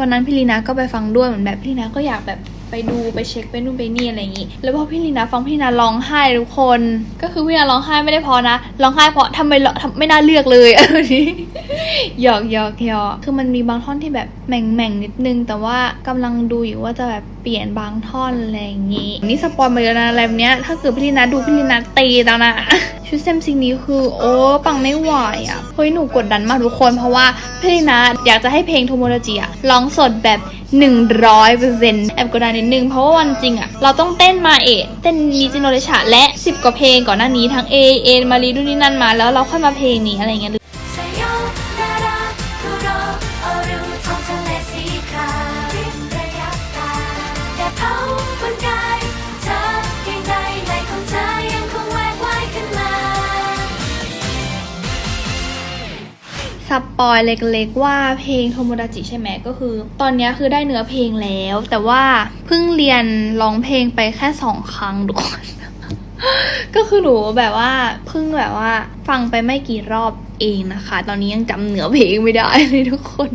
วันนั้นพี่ลีนาก็ไปฟังด้วยเหมือนแบบพี่ลีนาก็อยากแบบ ไปดูไปเช็คไปนู่นไปนี่อะไรอย่างงี้ แล้วพอพี่ลีนาฟังพี่ลีนาร้องไห้ทุกคน ก็คือพี่ลีนาร้องไห้ไม่ได้เพอนะร้องไห้เพราะทำไมทำไม่น่าเลือกเลยอะไรนี้หยอกหยอกหยอกคือมันมีบางท่อนที่แบบแหม่งแม่งนิดนึง แต่ว่ากำลังดูอยู่ว่าจะแบบเปลี่ยนบางท่อนอะไรอย่างงี้นี่สปอยล์มาเยอะนะอะไรแบบเนี้ยถ้าเกิดพี่ลีนาดูพี่ลีนาตีแล้วนะชุดเซมซิงนี้คือโอ้ปังไม่ไหวอะเฮ้ยหนูกดดันมากทุกคน เพราะว่าพี่ลีนาอยากจะให้เพลงโทโมโ a จิอะร้องสดแบบ 100%แอบกดดันนิดนึง เพราะว่าวันจริงอะเราต้องเต้นมาเอะเต้นนิจิโนเรชะและ 10 กว่าเพลงก่อนหน้านี้ทั้ง A A มารีดูนี่นั่นมาแล้วเราค่อยมาเพลงนี้อะไรเงี้ย สปอยเล็กๆ ว่าเพลงโทโมดาจิใช่ไหมก็คือ ตอนนี้คือได้เนื้อเพลงแล้ว แต่ว่าเพิ่งเรียนร้องเพลงไปแค่สองครั้งทุกคนก็คือหนูแบบว่าเพิ่งแบบว่า ฟังไปไม่กี่รอบเองนะคะ ตอนนี้ยังจำเนื้อเพลงไม่ได้เลยทุกคน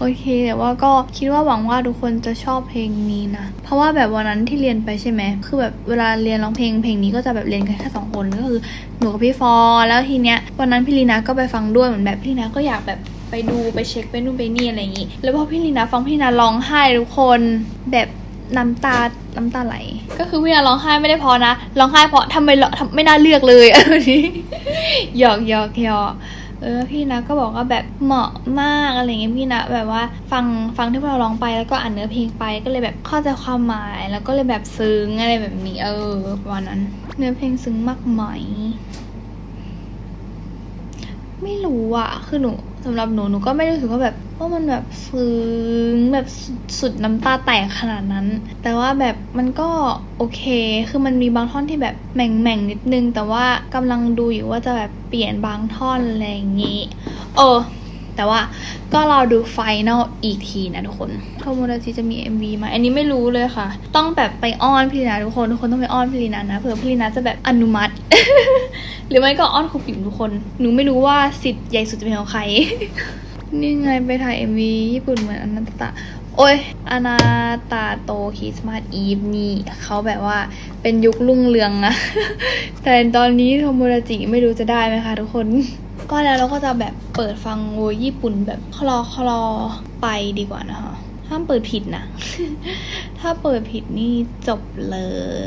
โอเคแต่ว่าก็คิดว่าหวังว่าทุกคนจะชอบเพลงนี้นะ เพราะว่าแบบวันนั้นที่เรียนไปใช่ไหมคือแบบเวลาเรียนร้องเพลงเพลงนี้ก็จะแบบเรียนกันแค่สองคนก็คือหนูกับพี่ฟอแล้วทีเนี้ยวันนั้นพี่ลีนาก็ไปฟังด้วยเหมือนแบบพี่ลีนาก็อยากแบบไปดูไปเช็คไปนู่นไปนี่อะไรอย่างงี้ แล้วพอพี่ลีนาฟังพี่ลีนาร้องไห้ทุกคนแบบน้ำตา น้ำตาไหล ก็คือพี่ลีนาร้องไห้ไม่ได้พอนะ ร้องไห้เพราะทำไมทำไม่น่าเลือกเลยอะไรนี้หยอกหยอกหยอก เออพี่นะก็บอกว่าแบบเหมาะมากอะไรเงี้ยพี่นะแบบว่าฟังฟังที่พวกเราร้องไปแล้วก็อ่านเนื้อเพลงไปก็เลยแบบเข้าใจความหมายแล้วก็เลยแบบซึ้งอะไรแบบนี้เออประมาณนั้น เนื้อเพลงซึ้งมากไหม ไม่รู้อะคือหนูสำหรับหนูหนูก็ไม่รู้สึกว่าแบบว่ามันแบบซึ้งแบบสุดสุดน้ำตาแตกขนาดนั้น แต่ว่าแบบมันก็โอเค คือมันมีบางท่อนที่แบบแหม่งแม่งนิดนึง แต่ว่ากำลังดูอยู่ว่าจะแบบเปลี่ยนบางท่อนอะไรอย่างนี้ เออ แต่ว่าก็รอดูไฟนอลอีกทีนะทุกคนโทโมดาจิจะมี MV ไหมอันนี้ไม่รู้เลยค่ะ ต้องแบบไปอ้อนพี่ลีนาทุกคน ทุกคนต้องไปอ้อนพี่ลีนานะเผื่อพี่ลีนาจะแบบอนุมัติ หรือไม่ก็อ้อนครูปิ่มทุกคน หนูไม่รู้ว่าสิทธิ์ใหญ่สุดจะเป็นของใคร นี่ไงไปถ่าย MV ญี่ปุ่นเหมือนอนันตะโอ้ยอนาตาโตคริสต์มาสอีฟนี่เขาแบบว่าเป็นยุครุ่งเรืองอะแต่ตอนนี้โทโมดาจิไม่รู้จะได้ไหมคะทุกคน ก็แล้วเราก็จะแบบเปิดฟังโวญี่ปุ่นแบบคลอคลอไปดีกว่านะคะห้ามเปิดผิดนะ ถ้าเปิดผิดนี่จบเล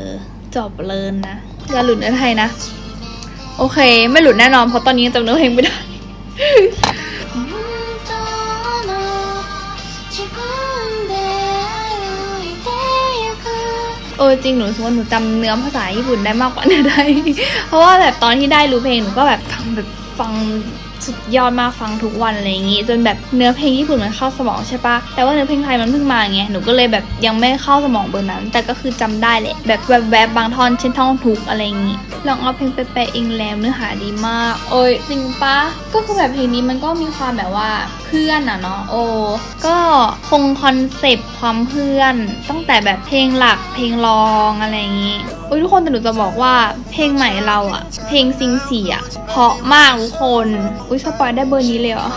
ย จบเลยนะ อย่าหลุดเนื้อไทยนะ โอเค ไม่หลุดแน่นอนเพราะตอนนี้จำเนื้อเพลงไม่ได้โอ้จริงหนูสมมติหนูจำเนื้อภาษาญี่ปุ่นได้มากกว่าเนื้อไทยเพราะว่าแบบตอนที่ได้รู้เพลงหนูก็แบบฟังแบบ ฟัง สุดยอดมากฟังทุกวันอะไรอย่างงี้จนแบบเนื้อเพลงญี่ปุ่นมันเข้าสมองใช่ปะแต่ว่าเนื้อเพลงไทยมันเพิ่งมาไงหนูก็เลยแบบยังไม่เข้าสมองเบอร์นั้น แต่ก็คือจำได้แหละแบบแวบๆบางท่อนเช่นท่อนทุกอะไรอย่างงี้ลองเอาเพลงไปแปลเองแล้วเนื้อหาดีมาก โอ้ยจริงปะก็คือแบบเพลงนี้มันก็มีความแบบว่าเพื่อนอะเนาะโอ้ก็คงคอนเซปต์ความเพื่อนตั้งแต่แบบเพลงหลักเพลงรองอะไรอย่างงี้อุ้ยทุกคนแต่หนูจะบอกว่าเพลงใหม่เราอะเพลงซิงสีอะเพราะมากทุกคนอุ้ยสปอยได้เบอร์นี้เลยเหรอ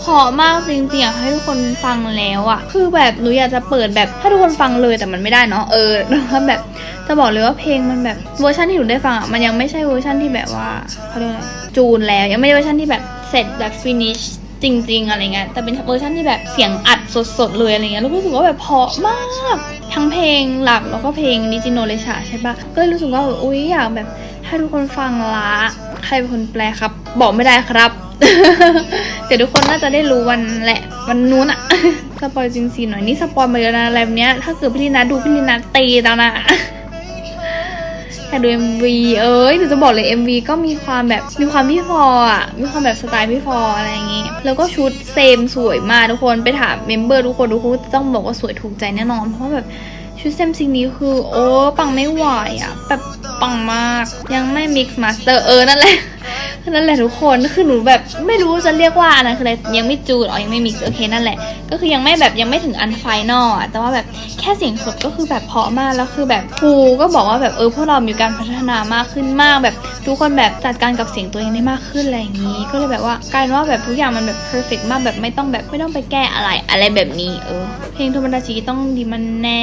เพราะมากจริงๆอยากให้ทุกคนฟังแล้วอะคือแบบหนูอยากจะเปิดแบบให้ทุกคนฟังเลยแต่มันไม่ได้เนาะเออแล้วแบบจะบอกเลยว่าเพลงมันแบบเวอร์ชันที่หนูได้ฟังอะมันยังไม่ใช่เวอร์ชันที่แบบว่าเขาเรียกอะไรจูนแล้วยังไม่ใช่เวอร์ชันที่แบบเสร็จแบบฟินิชจริง ๆ อะไรเงี้ยแต่เป็นเวอร์ชันที่แบบเสียงอัดสดๆเลยอะไรเงี้ยแล้วรู้สึกว่าแบบเพาะมาก ทั้งเพลงหลักแล้วก็เพลงดิจิโนเลชาใช่ปะก็เลยรู้สึกว่าแบบอุ้ยอยากแบบให้ทุกคนฟังละ ใครเป็นคนแปลครับ บอกไม่ได้ครับ เดี๋ยวทุกคนน่าจะได้รู้วันแหละ วันนู้นอะสปอยจริงสิหน่อยนี่สปอยมาเยอะนะอะไรแบบเนี้ย ถ้าเกิดพี่ลีนาดูพี่ลีนาตีแล้วนะอยากดู MV เอ้ยหนูจะบอกเลย MV ก็มีความแบบมีความพี่ฟออะ มีความแบบสไตล์พี่ฟออะไรอย่างงี้ แล้วก็ชุดเซมสวยมากทุกคนไปถามเมมเบอร์ทุกคนทุกคนต้องบอกว่าสวยถูกใจแน่นอน เพราะว่าแบบ ชุดเซมซิงนี้คือ โอ้ ปังไม่ไหวอะแบบปังมาก ยังไม่มิกซ์มาสเตอร์เออ นั่นแหละ นั่นแหละทุกคนคือหนูแบบไม่รู้จะเรียกว่าอันนั้นคืออะไรยังไม่จูดอ๋อยังไม่มิกซ์โอเคนั่นแหละ ก็คือยังไม่แบบยังไม่ถึงอันไฟนอลอะแต่ว่าแบบแค่เสียงสดก็คือแบบเพาะมากแล้วคือแบบครูก็บอกว่าแบบเออพวกเรามีการพัฒนามากขึ้นมาก แบบทุกคนแบบจัดการกับเสียงตัวเองได้มากขึ้นอะไรอย่างนี้ ก็เลยแบบว่ากายเป็นว่าแบบทุกอย่างมันแบบ perfect มากแบบไม่ต้องแบบไม่ต้องไปแก้อะไรอะไรแบบนี้เออเพลงโทมันดาชิต้องดีมันแน่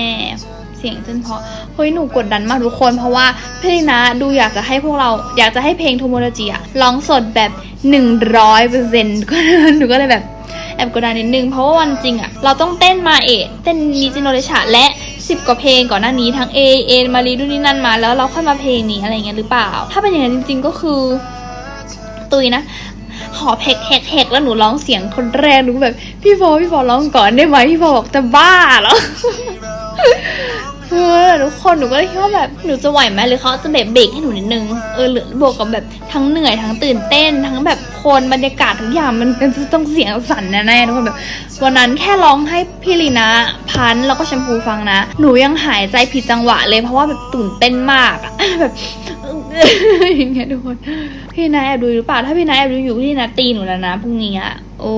สียงจนเพราะเฮ้ยหนูกดดันมากทุกคน เพราะว่าพี่นะดูอยากจะให้พวกเราอยากจะให้เพลงโทโมโดจิอะร้องสดแบบ 100%ก็หนูก็เลยแบบแอบกดดันนิดนึง เพราะว่าวันจริงอะเราต้องเต้นมาเอะเต้นนิจิโนเดชะและ10 กว่าเพลงก่อนหน้านี้ทั้ง A A มารีดูนี่นั่นมาแล้วเราค่อยมาเพลงนี้อะไรเงี้ยหรือเปล่า ถ้าเป็นอย่างนั้นจริง ๆก็คือ ตุยนะหอบเฮกเฮกแล้วหนูร้องเสียงคนแรกหนูแบบ พี่โฟพี่โฟร้องก่อนได้ไหมพี่โฟบอกจะบ้าเหรอ เออทุกคนหนูก็เลยคิดว่าแบบหนูจะไหวไหมหรือเขาจะแบบเบรกให้หนูนิดนึงเออหรือบวกกับแบบทั้งเหนื่อยทั้งตื่นเต้น ทั้งแบบคนบรรยากาศทุกอย่างมันมันจะต้องเสียงสั่นแน่ๆทุกคนแบบวันนั้นแค่ร้องให้พี่ลีนะพันแล้วก็แชมพูฟังนะ หนูยังหายใจผิดจังหวะเลยเพราะว่าแบบตื่นเต้นมากอะแบบอย่างเงี้ยทุกคนพี่นายแอบดูหรือเปล่าถ้าพี่นายแอบดูอยู่พี่นาตีหนูแล้วนะพรุ่งนี้อะโอ้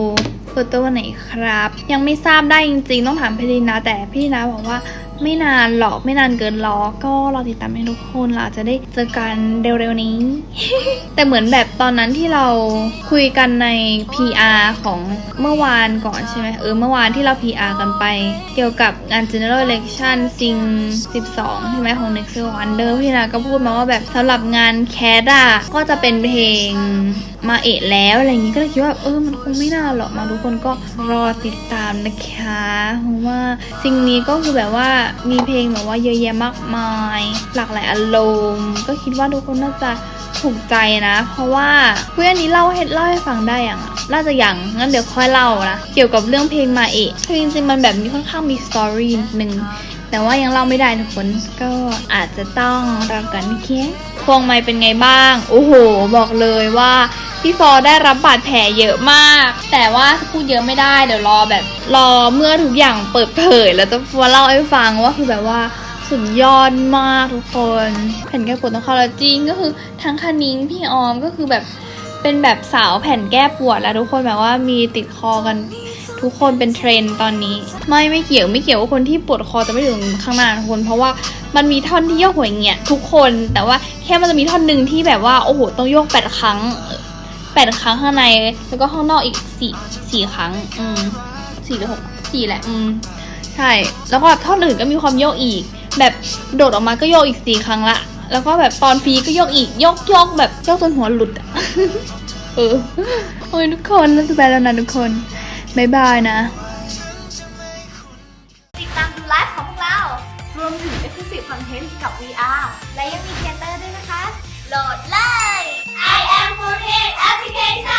เปิดตัววันไหนครับ ยังไม่ทราบได้จริงๆ ต้องถามพี่ลีนาแต่พี่นาบอกว่า ไม่นานหรอกไม่นานเกินรอก็รอติดตามให้ทุกคนเราจะได้เจอกันเร็วๆนี้ แต่เหมือนแบบตอนนั้นที่เราคุยกันใน PR ของเมื่อวานก่อนใช่ไหมเออเมื่อวานที่เรา PR กันไป เกี่ยวกับงาน General Election ซิง 12 ใช่ไหมของ Next Wonder พี่นาก็พูดมาว่าแบบสำหรับงานแคดอะก็จะเป็นเพลง มาเอะแล้วอะไรอย่างนี้ก็เลยคิดว่าเออมันคงไม่น่าหรอกมาทุกคนก็รอติดตามนะคะเพราะว่าสิ่งนี้ก็คือแบบว่ามีเพลงแบบว่าเยอะแยะมากมาย หลากหลายอารมณ์ก็คิดว่าทุกคนน่าจะถูกใจนะ เพราะว่าเพื่อนนี้เล่าให้เล่าให้ฟังได้อย่างอะ น่าจะอย่างงั้นเดี๋ยวค่อยเล่านะเกี่ยวกับเรื่องเพลงมาเอะคือจริงๆมันแบบมีค่อนข้างมีสตอรี่นิดนึงแต่ว่ายังเล่าไม่ได้ทุกคนก็อาจจะต้องรอกันเคียพวงไม้เป็นไงบ้าง โอ้โห บอกเลยว่าพี่ฟอได้รับบาดแผลเยอะมาก แต่ว่าพูดเยอะไม่ได้เดี๋ยวรอแบบรอเมื่อทุกอย่างเปิดเผยแล้วจะมาเล่าให้ฟังว่าคือแบบว่าสุดยอดมากทุกคนแผ่นแก้ปวดต้องคอลลาจริงก็คือทั้งคณิ้งพี่ออมก็คือแบบ เป็นแบบสาวแผ่นแก้ปวดแล้วทุกคนแบบว่ามีติดคอกันทุกคนเป็นเทรนตอนนี้ ไม่ไม่เกี่ยวไม่เกี่ยวว่าคนที่ปวดคอจะไม่ถึงข้างหน้าทุกคนเพราะว่ามันมีท่อนที่โยกหัวอย่างเงี้ยทุกคนแต่ว่าแค่มันจะมีท่อนหนึ่งที่แบบว่าโอ้โหต้องโยกแปดครั้งแปดครั้งข้างใน แล้วก็ข้างนอกอีกสี่สี่ครั้ง อืมสี่หรือหกสี่แหละ อืมใช่ แล้วก็ท่อนอื่นก็มีความโยกอีก แบบโดดออกมาก็โยกอีกสี่ครั้งละ แล้วก็แบบตอนฟีก็ยกอีก ยกยกแบบยกจนหัวหลุดเออโอ้ยทุกคนแล้วจะไปแล้วนะทุกคนบายบายนะ ติดตามดูไลฟ์ของพวกเรา รวมถึง exclusive อนเทนต์กับ VR และยังมีเทเตอร์ด้วยนะคะ โหลดเลย I am Food Application